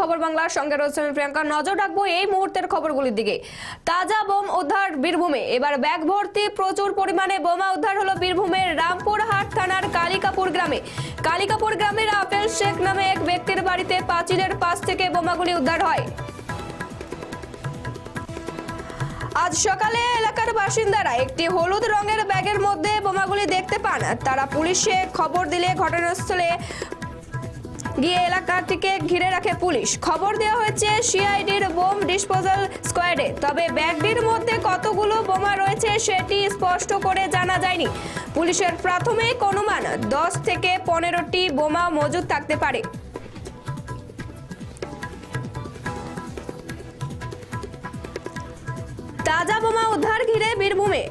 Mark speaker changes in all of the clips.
Speaker 1: খবর বাংলার সঙ্গে রয়েছে আমি প্রিয়াঙ্কা। নজর রাখব এই মুহূর্তের খবরগুলির দিকে। তাজা বোম উদ্ধার বীরভূমে। এবার ব্যাগ ভর্তি প্রচুর পরিমাণে বোমা উদ্ধার হলো বীরভূমের রামপুরহাট থানার কালিকাপুর গ্রামে। কালিকাপুর গ্রামের আপেল শেখ নামে এক ব্যক্তির বাড়িতে পাঁচিলের পাশ থেকে বোমাগুলি উদ্ধার হয়। আজ সকালে এলাকার বাসিন্দারা একটি হলুদ রঙের ব্যাগের মধ্যে বোমাগুলি দেখতে পান। তারা পুলিশে খবর দিলে ঘটনাস্থলে গিয়ে এলাকাটিকে ঘিরে রাখে পুলিশ। খবর দেওয়া হয়েছে, সিআইডির বোম ডিসপোজাল স্কোয়াডে। তবে ব্যাগটির মধ্যে কতগুলো বোমা রয়েছে সেটি স্পষ্ট করে জানা যায়নি। পুলিশের প্রাথমিক অনুমান, দশ থেকে পনেরোটি বোমা মজুদ থাকতে পারে। তাজা বোমা উদ্ধার ঘিরে বীরভূমে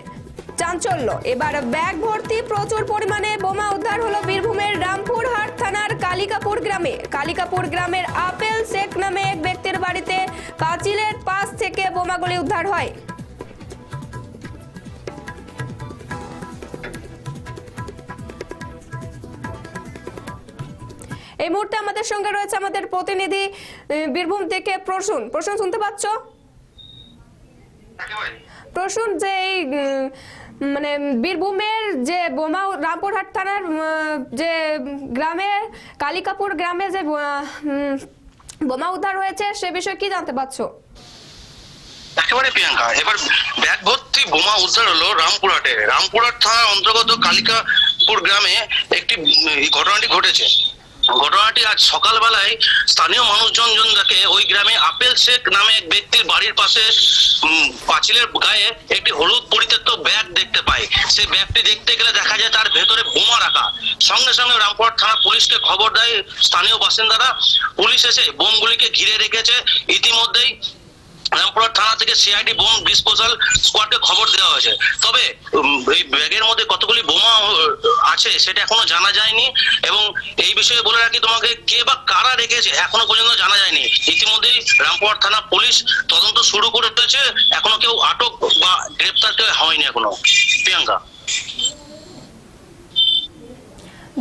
Speaker 1: চাঞ্চল্য। এবার ব্যাগ ভর্তি প্রচুর পরিমাণে বোমা উদ্ধার হলো বীরভূমের রামপুরহাট থানার কালিকাপুর গ্রামে। কালিকাপুর গ্রামের আপেল শেখ নামে এক ব্যক্তির বাড়িতে পাঁচিলের পাশ থেকে বোমাগুলি উদ্ধার হয়। এই মুহূর্তে আমাদের সঙ্গে রয়েছে আমাদের প্রতিনিধি বীরভূম থেকে প্রসূন। প্রসূন শুনতে পাচ্ছ? প্রসূন যে এই মানে বীরভূমের যে বোমা, রামপুরহাট থানার যে গ্রামে, কালিকাপুর গ্রামে যে বোমা উদ্ধার হয়েছে, সে বিষয়ে কি জানতে পারছ?
Speaker 2: একেবারে প্রিয়াঙ্কা, এবার ব্যাগ ভর্তি বোমা উদ্ধার হলো রামপুরহাটে। রামপুরহাট থানার অন্তর্গত কালিকাপুর গ্রামে একটি ঘটনাটি ঘটেছে। ঘটনাটি আজ সকালবেলায় স্থানীয় মানুষজন জন যাকে ওই গ্রামে আপেল শেখ নামে এক ব্যক্তির বাড়ির পাশে পাঁচিলের গায়ে একটি হলুদ পরিত্যক্ত ব্যাগ দেখতে পায়। সেই ব্যাগটি দেখতে গেলে দেখা যায় তার ভেতরে বোমা রাখা। সঙ্গে সঙ্গে রামপুরহাট থানা পুলিশকে খবর দেয় স্থানীয় বাসিন্দারা। পুলিশ এসে বোমগুলিকে ঘিরে রেখেছে। ইতিমধ্যেই রামপুরহাট থেকে সিআইডি বোম ডিসপোজাল স্কোয়াডকে খবর দেওয়া হয়েছে। তবে এই ব্যাগের মধ্যে কতগুলি বোমা আছে সেটা এখনও জানা যায়নি এবং এই বিষয়ে বলে রাখি তোমাকে, কে বা কারা রেখেছে এখনও পর্যন্ত জানা যায়নি। ইতিমধ্যেই রামপুরহাট থানা পুলিশ তদন্ত শুরু করে দিয়েছে, এখনও কেউ আটক বা গ্রেপ্তার কেউ হয়নি এখনও। প্রিয়াঙ্কা।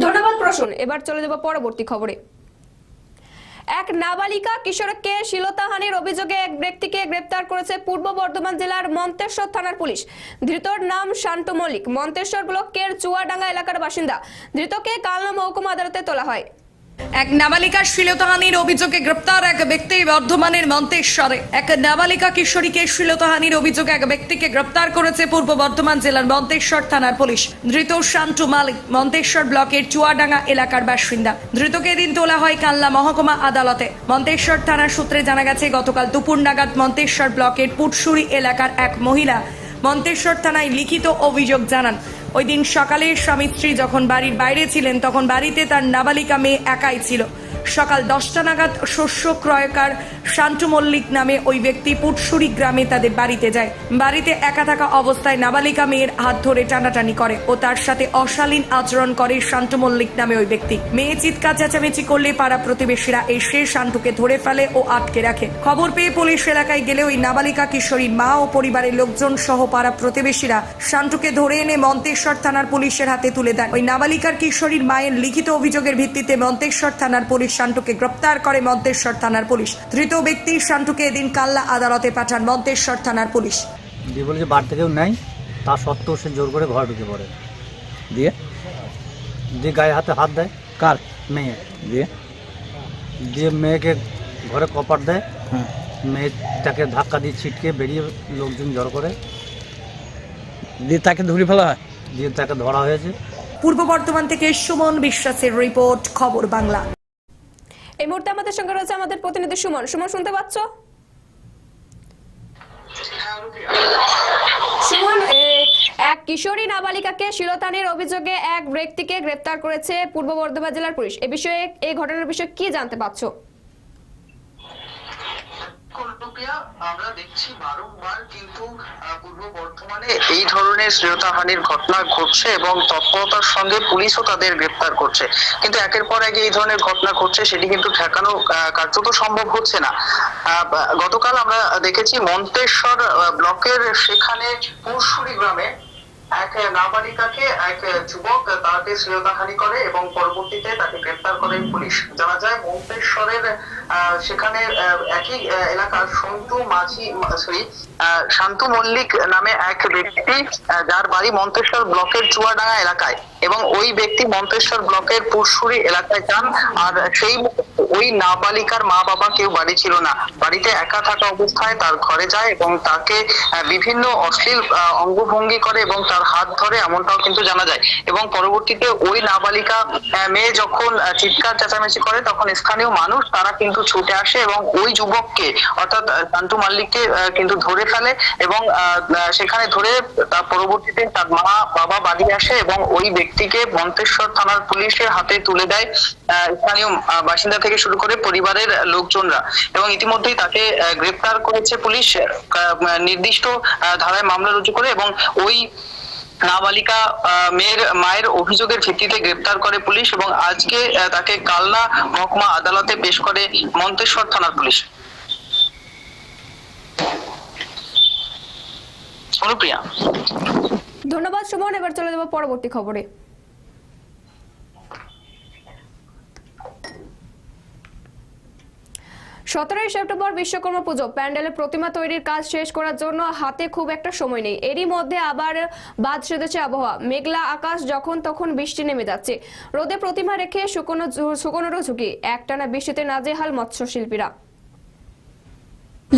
Speaker 1: ধন্যবাদ প্রসূন, এবার চলে যাব পরবর্তী খবরে। এক নাবালিকা কিশোরকে শিলতাহানির অভিযোগে এক ব্যক্তিকে গ্রেপ্তার করেছে পূর্ব বর্ধমান জেলার মন্তেশ্বর থানার পুলিশ। ধৃতর নাম শান্ত মল্লিক। মন্তেশ্বর ব্লকের চুয়াডাঙ্গা এলাকার বাসিন্দা। ধৃতকে কালনা মহকুমা আদালতে তোলা হয়।
Speaker 3: এক নাবালিকার শ্লীলতাহানির অভিযোগে গ্রেপ্তার এক ব্যক্তি বর্ধমানের মন্তেশ্বরে। এক নাবালিকা কিশোরীকে শ্লীলতাহানির অভিযোগে এক ব্যক্তিকে গ্রেপ্তার করেছে পূর্ব বর্ধমান জেলার মন্তেশ্বর থানার পুলিশ। ধৃত শান্তু মালিক, মন্তেশ্বর ব্লকের চুয়াডাঙ্গা এলাকার বাসিন্দা। ধৃতকে দিন তোলা হয় কাল্লা মহকুমা আদালতে। মন্তেশ্বর থানার সূত্রে জানা গেছে, গতকাল দুপুর নাগাদ মন্তেশ্বর ব্লকের পুটসুরি এলাকার এক মহিলা মন্তেশ্বর থানায় লিখিত অভিযোগ জানান। ওই দিন সকালে স্বামী স্ত্রী যখন বাড়ির বাইরে ছিলেন, তখন বাড়িতে তার নাবালিকা মেয়ে একাই ছিল। সকাল দশটা নাগাদ শস্য ক্রয়কার শান্তু মল্লিক নামে ওই ব্যক্তি পুটসুরি গ্রামে তাদের বাড়িতে যায়। বাড়িতে একা থাকা অবস্থায় নাবালিকা মেয়ের হাত ধরে টানাটানি করে ও তার সাথে অশালীন আচরণ করে শান্তু মল্লিক নামে ওই ব্যক্তি। মেয়ে চিৎকার, চেঁচামেচি করলে পাড়া প্রতিবেশীরা এসে শান্তুকে ধরে ফেলে ও আটকে রাখে। খবর পেয়ে পুলিশ এলাকায় গেলে ওই নাবালিকা কিশোরীর মা ও পরিবারের লোকজন সহ পাড়া প্রতিবেশীরা শান্তুকে ধরে এনে মন্তেশ্বর থানার পুলিশের হাতে তুলে দেন। ওই নাবালিকার কিশোরীর মায়ের লিখিত অভিযোগের ভিত্তিতে মন্তেশ্বর থানার পুলিশ শান্তুকে গ্রেপ্তার করে মন্তেশ্বর থানার পুলিশ। ধৃত ব্যক্তি শান্তুকে এদিন কাল্লা আদালতে পাঠান মন্তেশ্বর থানার পুলিশ।
Speaker 4: দিয়ে বলে যে বাড়িতে কেউ নেই তা সত্ত্বেও সে জোর করে ঘরে ঢুকে পড়ে।
Speaker 5: দিয়ে?
Speaker 4: দিয়ে গায়ে হাতে হাত দেয়।
Speaker 5: কার?
Speaker 4: মেয়ে
Speaker 5: দিয়ে?
Speaker 4: দিয়ে মেয়েকে ঘরে কপার দেয়।
Speaker 5: হ্যাঁ।
Speaker 4: মেয়েটাকে ধাক্কা দিয়ে ছিটকে বেরিয়ে লোকজন জড়ো করে।
Speaker 5: দিয়ে তাকে ধরে ফেলা হয়?
Speaker 4: দিয়ে তাকে ধরা হয়েছে।
Speaker 3: পূর্ব বর্ধমান থেকে সুমন বিশ্বাসের রিপোর্ট খবর বাংলা।
Speaker 1: এই মুহূর্তে আমাদের সঙ্গে রয়েছে আমাদের প্রতিনিধি সুমন। সুমন, শুনতে পাচ্ছ? সুমন এক কিশোরী নাবালিকাকে শিলতানির অভিযোগে এক ব্যক্তিকে গ্রেপ্তার করেছে পূর্ব বর্ধমান জেলার পুলিশ। এ বিষয়ে এই ঘটনার বিষয়ে কি জানতে পারছ?
Speaker 6: আমরা দেখছি কিন্তু পূর্ব বর্ধমানে এই ধরনের শ্রেয়তাহানির ঘটনা ঘটছে এবং তৎপরতার সঙ্গে পুলিশও তাদের গ্রেপ্তার করছে। কিন্তু একের পর এক এই ধরনের ঘটনা ঘটছে, সেটি কিন্তু ঠেকানো কার্যত সম্ভব হচ্ছে না। গতকাল আমরা দেখেছি মন্তেশ্বর ব্লকের সেখানে পুরসুরি গ্রামে এক নাবালিকাকে এক যুবক তাকে শ্লীলতাহানি করে এবং পরবর্তীতে তাকে গ্রেপ্তার করে পুলিশ। জানা যায় মন্তেশ্বরের সেখানে একই এলাকার সন্তু মাঝি সরি শান্তু মল্লিক নামে এক ব্যক্তি যার বাড়ি মন্তেশ্বর ব্লকের চুয়াডাঙ্গা এলাকায়। এবং ওই ব্যক্তি মন্তেশ্বর ব্লকের পুরসুরি এলাকায় যান। আর সেই ওই নাবালিকার মা বাবা কেউ বাড়ি ছিল না। বাড়িতে একা থাকা অবস্থায় তার ঘরে যায় এবং তাকে বিভিন্ন অশ্লীল অঙ্গভঙ্গি করে এবং তার হাত ধরে এমনটাও কিন্তু জানা যায়। এবং পরবর্তীতে ওই নাবালিকা মেয়ে যখন চিৎকার চেঁচামেচি করে তখন স্থানীয় মানুষ তারা কিন্তু ছুটে আসে এবং ওই যুবককে, অর্থাৎ শান্তু মাল্লিককে কিন্তু ধরে ফেলে এবং সেখানে ধরে তার পরবর্তীতে তার মা, বাবা বাড়ি আসে এবং ওই ব্যক্তিকে মন্তেশ্বর থানার পুলিশের হাতে তুলে দেয় স্থানীয় বাসিন্দা থেকে শুরু করে পরিবারের লোকজনরা এবং ইতিমধ্যেই তাকে গ্রেপ্তার করেছে পুলিশ নির্দিষ্ট ধারায় মামলা রুজু করে এবং ওই নাবালিকা মেয়ের, মায়ের অভিযোগের ভিত্তিতে গ্রেপ্তার করে পুলিশ এবং আজকে তাকে কালনা মহকুমা আদালতে পেশ করে মন্তেশ্বর থানার পুলিশ। অনুপ্রিয়া।
Speaker 1: ধন্যবাদ সুমন, এবার চলে যাব পরবর্তী খবরে। সতেরোই সেপ্টেম্বর বিশ্বকর্মা পুজো। প্যান্ডেলে প্রতিমা তৈরির কাজ শেষ করার জন্য হাতে খুব একটা সময় নেই। এরই মধ্যে আবার বাদ সেধেছে আবহাওয়া। মেঘলা আকাশ যখন তখন বৃষ্টি নেমে যাচ্ছে। রোদে প্রতিমা রেখে শুকনো শুকনোরও ঝুঁকি। একটানা বৃষ্টিতে নাজেহাল মৎস্যশিল্পীরা।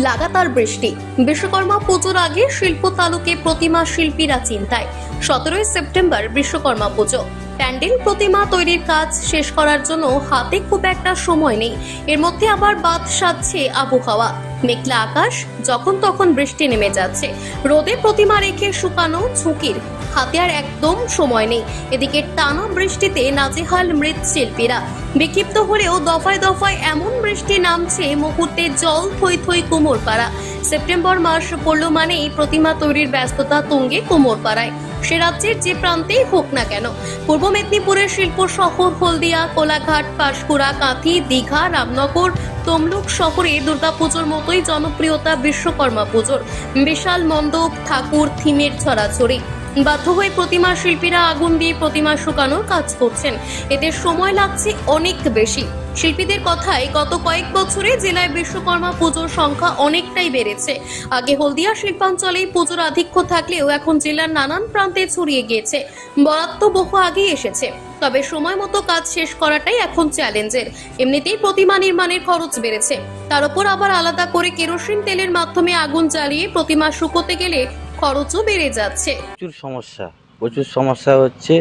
Speaker 7: লাগাতার বৃষ্টি। বিশ্বকর্মা পুজোর আগে শিল্প তালুকে প্রতিমা শিল্পীরা চিন্তায়। সতেরোই সেপ্টেম্বর বিশ্বকর্মা পুজো। প্যান্ডেল প্রতিমা তৈরির কাজ শেষ করার জন্য হাতে খুব একটা সময় নেই। এর মধ্যে আবার বাদ সাধছে আবহাওয়া। মেঘলা আকাশ যখন তখন বৃষ্টি নেমে যাচ্ছে। রোদে প্রতিমা রেখে শুকানো ঝুঁকির। হাতে আর একদম সময় নেই। এদিকে টানা বৃষ্টিতে নাজেহাল মৃৎশিল্পীরা। বিক্ষিপ্ত হলেও দফায় দফায় এমন বৃষ্টি নামছে মুহূর্তে জল থই থই কোমর পাড়া সেপ্টেম্বর মাস পড়ল মানেই প্রতিমা তৈরির ব্যস্ততা তুঙ্গে কোমর পাড়ায় সে রাজ্যের যে প্রান্তেই হোক না কেন, পূর্ব মেদিনীপুরের শিল্প শহর, হলদিয়া, কোলাঘাট, পাঁশকুড়া, কাঁথি, দীঘা, রামনগর, তমলুক শহরে দুর্গাপুজোর মতোই জনপ্রিয়তা বিশ্বকর্মা পুজোর। বিশাল মণ্ডপ, ঠাকুর, থিমের ছড়াছড়ি। বাধ্য হয়ে প্রতিমা শিল্পীরা আগুন দিয়ে প্রতিমা শুকানোর কাজ করছেন। এদের সময় লাগছে অনেক বেশি। শিল্পীদের কথায়, গত কয়েক বছরে জেলায় বিশ্বকর্মা পুজোর সংখ্যা অনেকটাই বেড়েছে। আগে হলদিয়া শিল্পাঞ্চলেই পুজোর আধিক্য থাকলেও এখন জেলার নানান প্রান্তে ছড়িয়ে গিয়েছে। বরাদ্দ বহু আগেই এসেছে। তবে সময় মতো কাজ শেষ করাটাই এখন চ্যালেঞ্জের। এমনিতেই প্রতিমা নির্মাণের খরচ বেড়েছে। তার উপর আবার আলাদা করে কেরোসিন তেলের মাধ্যমে আগুন জ্বালিয়ে প্রতিমা শুকোতে গেলে খরচও বেড়ে যাচ্ছে।
Speaker 8: প্রচুর সমস্যা প্রচুর সমস্যা হচ্ছে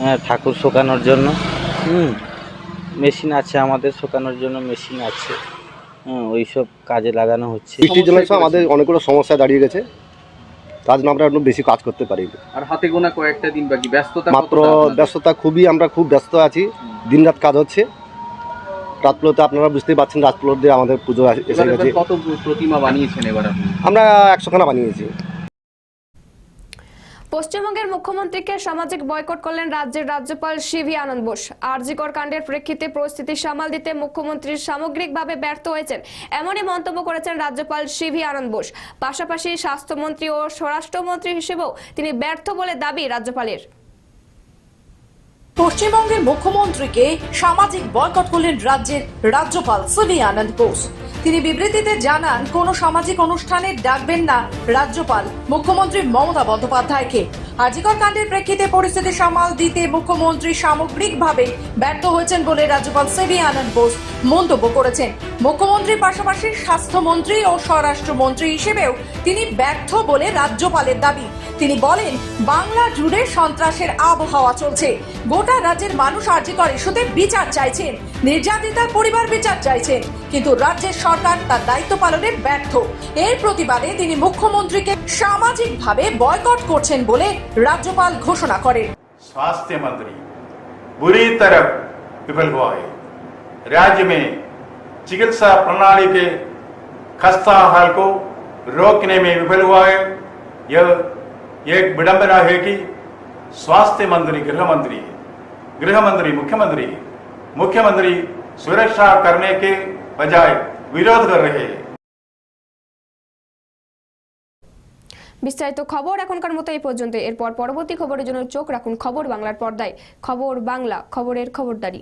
Speaker 8: হ্যাঁ, ঠাকুর শোকানোর জন্য হুম মেশিন আছে আমাদের শোকানোর জন্য মেশিন আছে ওই সব কাজে লাগানো হচ্ছে।
Speaker 9: বৃষ্টির জন্য আমাদের অনেকগুলো সমস্যা দাঁড়িয়ে গেছে তার জন্য আমরা একটু বেশি কাজ করতে পারি
Speaker 10: আর হাতে গোনা কয়েকটা দিন বাকি ব্যস্ততা
Speaker 9: মাত্র ব্যস্ততা খুবই আমরা খুব ব্যস্ত আছি দিনরাত কাজ হচ্ছে রাতগুলোতে আপনারা বুঝতেই পারছেন রাতগুলোর দিয়ে আমাদের পুজো এসে গেছে।
Speaker 10: কত প্রতিমা বানিয়েছেন এবার
Speaker 9: আমরা একশোখানা বানিয়েছি।
Speaker 1: পশ্চিমবঙ্গের মুখ্যমন্ত্রীকে সামাজিক বয়কট করলেন রাজ্যের রাজ্যপাল সিভি আনন্দ বোস। আরজিকর কাণ্ডের প্রেক্ষিতে পরিস্থিতি সামাল দিতে মুখ্যমন্ত্রী সামগ্রিকভাবে ব্যর্থ হয়েছেন, এমনই মন্তব্য করেছেন রাজ্যপাল সিভি আনন্দ বোস। পাশাপাশি স্বাস্থ্যমন্ত্রী ও স্বরাষ্ট্রমন্ত্রী হিসেবেও তিনি ব্যর্থ বলে দাবি রাজ্যপালের।
Speaker 11: পশ্চিমবঙ্গের মুখ্যমন্ত্রীকে সামাজিক বয়কট করলেন রাজ্যের রাজ্যপাল সিবি আনন্দ বোস। তিনি বিবৃতিতে জানান, কোন সামাজিক অনুষ্ঠানে ডাকবেন না রাজ্যপাল মুখ্যমন্ত্রী মমতা বন্দ্যোপাধ্যায়কে। আজিকর কাণ্ডের প্রেক্ষিতে পরিস্থিতি সামাল দিতে মুখ্যমন্ত্রী সামগ্রিকভাবে ব্যর্থ হয়েছেন বলে রাজ্যপাল সিবি আনন্দ বোস মন্তব্য করেছেন। মুখ্যমন্ত্রীর পাশাপাশি স্বাস্থ্যমন্ত্রী ও স্বরাষ্ট্রমন্ত্রী হিসেবেও তিনি ব্যর্থ বলে রাজ্যপালের দাবি। তিনি বলেন বাংলা জুড়ে সন্ত্রাসের আবহাওয়া চলছে গোটা রাজ্যের মানুষ আর্যিকর ইস্যুতে বিচার চাইছেন নির্যাতিতার পরিবার বিচার চাইছেন কিন্তু রাজ্যের সরকার তার দায়িত্ব পালনে ব্যর্থ এর প্রতিবাদে তিনি মুখ্যমন্ত্রীকে সামাজিকভাবে বয়কট করছেন বলে রাজ্যপাল ঘোষণা করেন
Speaker 12: स्वास्थ्य मंत्री बुरी तरह विफल हुआ है राज्य में चिकित्सा प्रणाली के खस्ता हाल को रोकने में विफल हुआ है यह यह एक विडंबना है कि स्वास्थ्य मंत्री गृह मंत्री है गृह मंत्री मुख्यमंत्री है मुख्यमंत्री सुरक्षा करने के बजाय विरोध कर रहे हैं
Speaker 1: বিস্তারিত খবর এখনকার মতো এই পর্যন্ত এরপর পরবর্তী খবরের জন্য চোখ রাখুন খবর বাংলার পর্দায় খবর বাংলা খবরের খবরদারি